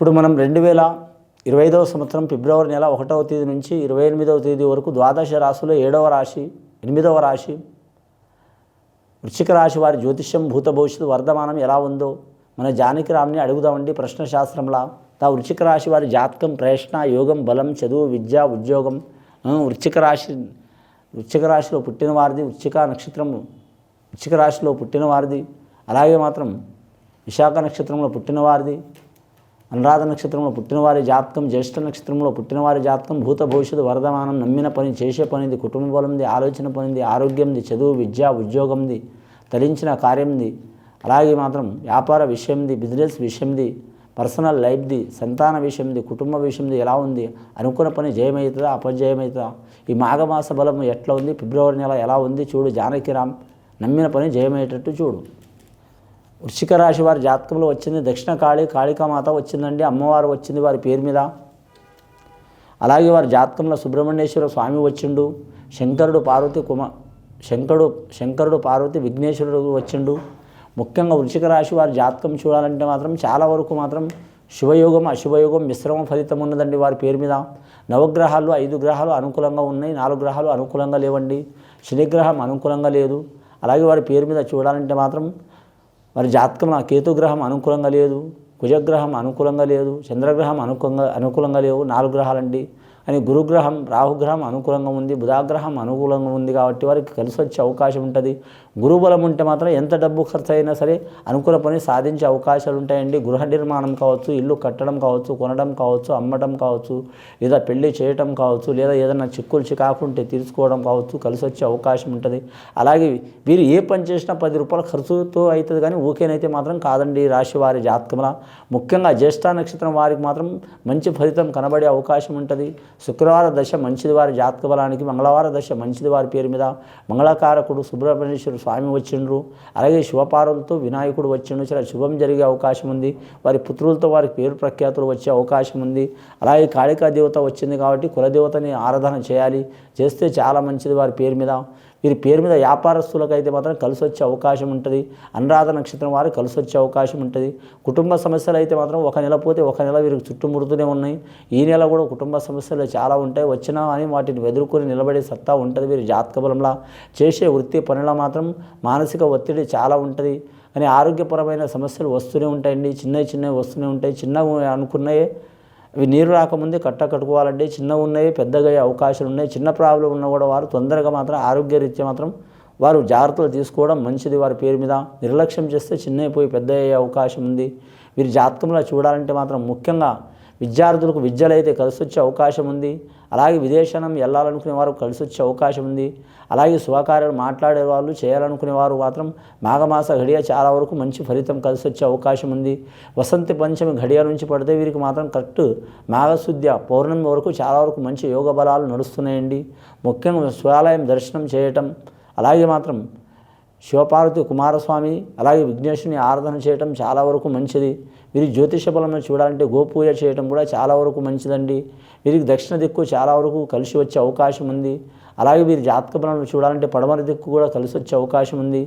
ఇప్పుడు మనం రెండు వేల ఇరవై ఐదవ సంవత్సరం ఫిబ్రవరి నెల ఒకటవ తేదీ నుంచి ఇరవై ఎనిమిదవ తేదీ వరకు ద్వాదశ రాశిలో ఏడవ రాశి ఎనిమిదవ రాశి వృశ్చిక రాశి వారి జ్యోతిష్యం భూత భవిష్యత్తు వర్ధమానం ఎలా ఉందో మన జానకి రామ్ని అడుగుదామండి ప్రశ్న శాస్త్రంలా తా వృశ్చిక రాశి వారి జాతకం ప్రయత్న యోగం బలం చదువు విద్య ఉద్యోగం వృశ్చిక రాశి వృశ్చిక రాశిలో పుట్టిన వారిది వృశ్చిక నక్షత్రం వృశ్చిక రాశిలో పుట్టిన వారిది. అలాగే మాత్రం విశాఖ నక్షత్రంలో పుట్టిన వారిది అనురాధ నక్షత్రంలో పుట్టినవారి జాతకం జ్యేష్ఠ నక్షత్రంలో పుట్టినవారి జాతకం భూత భవిష్యత్తు వరదమానం నమ్మిన పని చేసే పనిది కుటుంబ బలంది ఆలోచన పనిది ఆరోగ్యంది చదువు విద్య ఉద్యోగంది తలించిన కార్యంది అలాగే మాత్రం వ్యాపార విషయంది బిజినెస్ విషయంది పర్సనల్ లైఫ్ది సంతాన విషయంది కుటుంబ విషయంది ఎలా ఉంది అనుకున్న పని జయమవుతుందా అపజయమవుతుందా ఈ మాఘమాస బలం ఎట్లా ఉంది ఫిబ్రవరి నెల ఎలా ఉంది చూడు జానకిరామ్ నమ్మిన పని జయమయ్యేటట్టు చూడు. వృషిక రాశి వారి జాతకంలో వచ్చింది దక్షిణ కాళి కాళికామాత వచ్చిందండి అమ్మవారు వచ్చింది వారి పేరు మీద. అలాగే వారి జాతకంలో సుబ్రహ్మణ్యేశ్వర స్వామి వచ్చిండు శంకరుడు పార్వతి కుమ శంకరుడు శంకరుడు పార్వతి విఘ్నేశ్వరుడు వచ్చిండు. ముఖ్యంగా వృషిక రాశి వారి జాతకం చూడాలంటే మాత్రం చాలా వరకు మాత్రం శుభయోగం అశుభయోగం మిశ్రమ ఫలితం ఉన్నదండి వారి పేరు మీద. నవగ్రహాలు ఐదు గ్రహాలు అనుకూలంగా ఉన్నాయి నాలుగు గ్రహాలు అనుకూలంగా లేవండి. శనిగ్రహం అనుకూలంగా లేదు. అలాగే వారి పేరు మీద చూడాలంటే మాత్రం మరి జాతకం నా కేతుగ్రహం అనుకూలంగా లేదు కుజగ్రహం అనుకూలంగా లేదు చంద్రగ్రహం అనుకూలంగా అనుకూలంగా లేవు నాలుగు గ్రహాలండి. అని గురుగ్రహం రాహుగ్రహం అనుకూలంగా ఉంది బుధాగ్రహం అనుకూలంగా ఉంది కాబట్టి వారికి కలిసి వచ్చే అవకాశం ఉంటుంది. గురుబలం ఉంటే మాత్రం ఎంత డబ్బు ఖర్చు అయినా సరే అనుకూల పని సాధించే అవకాశాలు ఉంటాయండి. గృహ నిర్మాణం కావచ్చు ఇల్లు కట్టడం కావచ్చు కొనడం కావచ్చు అమ్మడం కావచ్చు లేదా పెళ్ళి చేయటం కావచ్చు లేదా ఏదైనా చిక్కులు చికాకుంటే తీర్చుకోవడం కావచ్చు కలిసి వచ్చే అవకాశం ఉంటుంది. అలాగే వీరు ఏ పని చేసినా పది రూపాయల ఖర్చుతో అవుతుంది కానీ ఊకేనైతే మాత్రం కాదండి రాశి వారి జాతకంలో. ముఖ్యంగా జ్యేష్ఠ నక్షత్రం వారికి మాత్రం మంచి ఫలితం కనబడే అవకాశం ఉంటుంది. శుక్రవార దశ మంచిది వారి జాతక బలానికి మంగళవార దశ మంచిది వారి పేరు మీద మంగళకారకుడు సుబ్రహ్మణ్యేశ్వర స్వామి వచ్చిండ్రు. అలాగే శివపార్వలతో వినాయకుడు వచ్చిండు. చాలా శుభం జరిగే అవకాశం ఉంది. వారి పుత్రులతో వారి పేరు ప్రఖ్యాతులు వచ్చే అవకాశం ఉంది. అలాగే కాళికా దేవత వచ్చింది కాబట్టి కులదేవతని ఆరాధన చేయాలి. చేస్తే చాలా మంచిది వారి పేరు మీద. వీరి పేరు మీద వ్యాపారస్తులకు అయితే మాత్రం కలిసి వచ్చే అవకాశం ఉంటుంది. అనురాధ నక్షత్రం వారు కలిసి వచ్చే అవకాశం ఉంటుంది. కుటుంబ సమస్యలు అయితే మాత్రం ఒక నెల పోతే ఒక నెల వీరికి చుట్టుముడుతూనే ఉన్నాయి. ఈ నెల కూడా కుటుంబ సమస్యలు చాలా ఉంటాయి. వచ్చినా అని వాటిని ఎదుర్కొని నిలబడే సత్తా ఉంటుంది వీరి జాతక బలంలా. చేసే వృత్తి పనుల మాత్రం మానసిక ఒత్తిడి చాలా ఉంటుంది. కానీ ఆరోగ్యపరమైన సమస్యలు వస్తూనే ఉంటాయండి. చిన్నవి చిన్నవి వస్తూనే ఉంటాయి. చిన్నవి అనుకున్నాయే ఇవి నీరు రాకముందే కట్ట కట్టుకోవాలంటే చిన్నవి ఉన్నాయి పెద్దగా అవకాశాలు ఉన్నాయి. చిన్న ప్రాబ్లం ఉన్న కూడా వారు తొందరగా మాత్రం ఆరోగ్యరీత్యా మాత్రం వారు జాగ్రత్తలు తీసుకోవడం మంచిది. వారి పేరు మీద నిర్లక్ష్యం చేస్తే చిన్నైపోయి పెద్ద అయ్యే అవకాశం ఉంది. వీరి జాతకంలో చూడాలంటే మాత్రం ముఖ్యంగా విద్యార్థులకు విద్యలు అయితే కలిసి వచ్చే అవకాశం ఉంది. అలాగే విదేశనం వెళ్ళాలనుకునే వారు కలిసి వచ్చే అవకాశం ఉంది. అలాగే శుభకార్యాలు మాట్లాడే వాళ్ళు చేయాలనుకునే వారు మాత్రం మాఘమాస ఘడియ చాలా వరకు మంచి ఫలితం కలిసి వచ్చే అవకాశం ఉంది. వసంత పంచమి ఘడియ నుంచి పడితే వీరికి మాత్రం కరెక్ట్ మాఘశుద్ధ్య పౌర్ణమి వరకు చాలా వరకు మంచి యోగ బలాలు నడుస్తున్నాయండి. ముఖ్యంగా శివాలయం దర్శనం చేయటం అలాగే మాత్రం శివపార్వతి కుమారస్వామి అలాగే విఘ్నేశుని ఆరాధన చేయటం చాలా వరకు మంచిది. వీరి జ్యోతిష బలంలో చూడాలంటే గోపూజ చేయటం కూడా చాలా వరకు మంచిదండి. వీరికి దక్షిణ దిక్కు చాలా వరకు కలిసి వచ్చే అవకాశం ఉంది. అలాగే వీరి జాతక చూడాలంటే పడమర దిక్కు కూడా కలిసి వచ్చే అవకాశం ఉంది.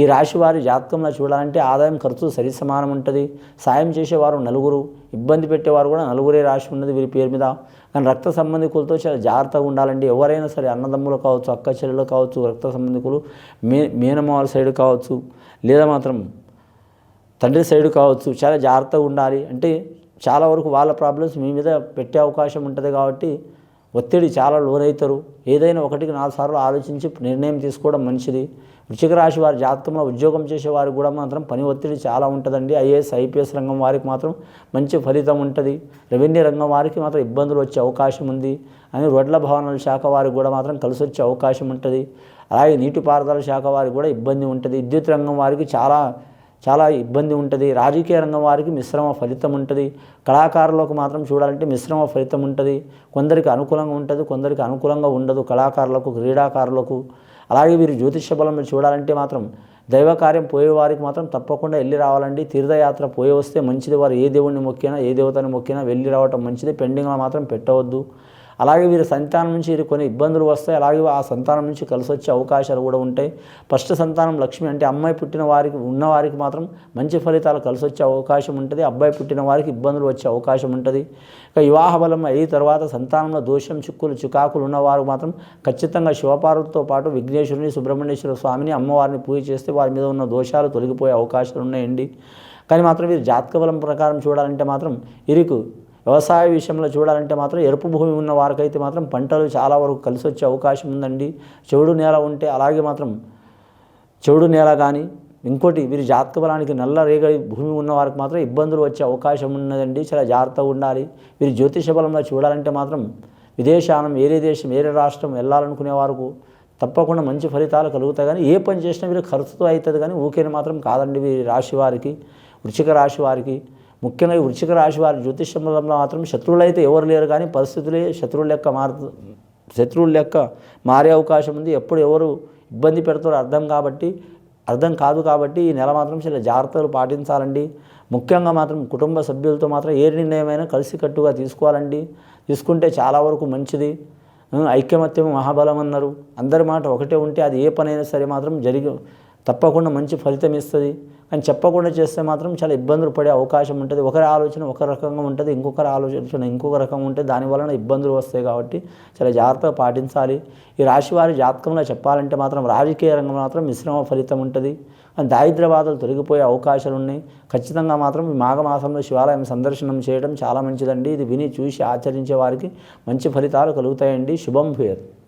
ఈ రాశి వారి జాతకంలో చూడాలంటే ఆదాయం ఖర్చు సరి సమానం ఉంటుంది. సాయం చేసేవారు నలుగురు ఇబ్బంది పెట్టేవారు కూడా నలుగురే రాశి ఉన్నది వీరి పేరు మీద. కానీ రక్త సంబంధికులతో చాలా జాగ్రత్తగా ఉండాలండి. ఎవరైనా సరే అన్నదమ్ములు కావచ్చు అక్క చెల్లెలు కావచ్చు రక్త సంబంధికులు మే మేనమాల సైడ్ కావచ్చు లేదా మాత్రం తండ్రి సైడ్ కావచ్చు చాలా జాగ్రత్తగా ఉండాలి. అంటే చాలా వరకు వాళ్ళ ప్రాబ్లమ్స్ మీ మీద పెట్టే అవకాశం ఉంటుంది కాబట్టి ఒత్తిడి చాలా లోనవుతారు ఏదైనా ఒకటికి నాలుగు సార్లు ఆలోచించి నిర్ణయం తీసుకోవడం మంచిది. వృషిక రాశి వారి జాతకంలో ఉద్యోగం చేసే వారికి కూడా మాత్రం పని ఒత్తిడి చాలా ఉంటుందండి. ఐఏఎస్ ఐపీఎస్ రంగం వారికి మాత్రం మంచి ఫలితం ఉంటుంది. రెవెన్యూ రంగం వారికి మాత్రం ఇబ్బందులు వచ్చే అవకాశం ఉంది. అని రోడ్ల భవనాల శాఖ వారికి కూడా మాత్రం కలిసి వచ్చే అవకాశం ఉంటుంది. అలాగే నీటిపారుదల శాఖ వారికి కూడా ఇబ్బంది ఉంటుంది. విద్యుత్ రంగం వారికి చాలా చాలా ఇబ్బంది ఉంటుంది. రాజకీయ రంగం వారికి మిశ్రమ ఫలితం ఉంటుంది. కళాకారులకు మాత్రం చూడాలంటే మిశ్రమ ఫలితం ఉంటుంది. కొందరికి అనుకూలంగా ఉంటుంది కొందరికి అనుకూలంగా ఉండదు. కళాకారులకు క్రీడాకారులకు. అలాగే వీరు జ్యోతిష బలం చూడాలంటే మాత్రం దైవ కార్యం పోయే వారికి మాత్రం తప్పకుండా వెళ్ళి రావాలండి. తీర్థయాత్ర పోయి వస్తే మంచిది. వారు ఏ దేవుడిని మొక్కినా ఏ దేవతని మొక్కినా వెళ్ళి రావటం మంచిది. పెండింగ్లో మాత్రం పెట్టవద్దు. అలాగే వీరి సంతానం నుంచి వీరికి కొన్ని ఇబ్బందులు వస్తాయి. అలాగే ఆ సంతానం నుంచి కలిసి వచ్చే అవకాశాలు కూడా ఉంటాయి. ఫస్ట్ సంతానం లక్ష్మి అంటే అమ్మాయి పుట్టిన వారికి ఉన్నవారికి మాత్రం మంచి ఫలితాలు కలిసి వచ్చే అవకాశం ఉంటుంది. అబ్బాయి పుట్టిన వారికి ఇబ్బందులు వచ్చే అవకాశం ఉంటుంది. ఇక వివాహ బలం అయిన తర్వాత సంతానంలో దోషం చిక్కులు చికాకులు ఉన్నవారు మాత్రం ఖచ్చితంగా శివపార్వతితో పాటు విఘ్నేశ్వరుని సుబ్రహ్మణ్యేశ్వర స్వామిని అమ్మవారిని పూజ చేస్తే వారి మీద ఉన్న దోషాలు తొలగిపోయే అవకాశాలు ఉన్నాయండి. కానీ మాత్రం వీరు జాతక బలం ప్రకారం చూడాలంటే మాత్రం ఇరుకు వ్యవసాయ విషయంలో చూడాలంటే మాత్రం ఎరుపు భూమి ఉన్న వారికైతే మాత్రం పంటలు చాలా వరకు కలిసి వచ్చే అవకాశం ఉందండి. చెవుడు నేల ఉంటే అలాగే మాత్రం చెవుడు నేల కానీ ఇంకోటి వీరి జాతక బలానికి నల్ల రేగడి భూమి ఉన్న వారికి మాత్రం ఇబ్బందులు వచ్చే అవకాశం ఉన్నదండి. చాలా జాగ్రత్తగా ఉండాలి. వీరి జ్యోతిష బలంలో చూడాలంటే మాత్రం విదేశానం వేరే దేశం వేరే రాష్ట్రం వెళ్ళాలనుకునే వారికి తప్పకుండా మంచి ఫలితాలు కలుగుతాయి. కానీ ఏ పని చేసినా వీరు ఖర్చుతో అవుతుంది. కానీ ఊకేని మాత్రం కాదండి. వీరి రాశి వారికి వృచ్చిక రాశి వారికి ముఖ్యంగా వృశ్చిక రాశి వారి జ్యోతిషంబంలో మాత్రం శత్రువులు అయితే ఎవరు లేరు కానీ పరిస్థితులే శత్రువుల లెక్క మారుతు శత్రువుల లెక్క మారే అవకాశం ఉంది. ఎప్పుడు ఎవరు ఇబ్బంది పెడతారో అర్థం కాబట్టి అర్థం కాదు కాబట్టి ఈ నెల మాత్రం చాలా జాగ్రత్తలు పాటించాలండి. ముఖ్యంగా మాత్రం కుటుంబ సభ్యులతో మాత్రం ఏ నిర్ణయమైనా కలిసికట్టుగా తీసుకోవాలండి. తీసుకుంటే చాలా వరకు మంచిది. ఐక్యమత్యం మహాబలం అన్నారు. అందరి మాట ఒకటే ఉంటే అది ఏ పనైనా సరే మాత్రం జరిగి తప్పకుండా మంచి ఫలితం ఇస్తుంది. కానీ చెప్పకుండా చేస్తే మాత్రం చాలా ఇబ్బందులు పడే అవకాశం ఉంటుంది. ఒకరి ఆలోచన ఒక రకంగా ఉంటుంది. ఇంకొకరి ఆలోచన ఇంకొక రకంగా ఉంటుంది దాని వలన ఇబ్బందులు వస్తాయి కాబట్టి చాలా జాగ్రత్తగా పాటించాలి. ఈ రాశి వారి జాతకంలో చెప్పాలంటే మాత్రం రాజకీయ రంగం మాత్రం మిశ్రమ ఫలితం ఉంటుంది. కానీ దారిద్ర్య బాధలు తొలగిపోయే అవకాశాలు ఉన్నాయి. ఖచ్చితంగా మాత్రం ఈ మాఘమాసంలో శివాలయం సందర్శనం చేయడం చాలా మంచిదండి. ఇది విని చూసి ఆచరించే వారికి మంచి ఫలితాలు కలుగుతాయండి. శుభం భూయత్.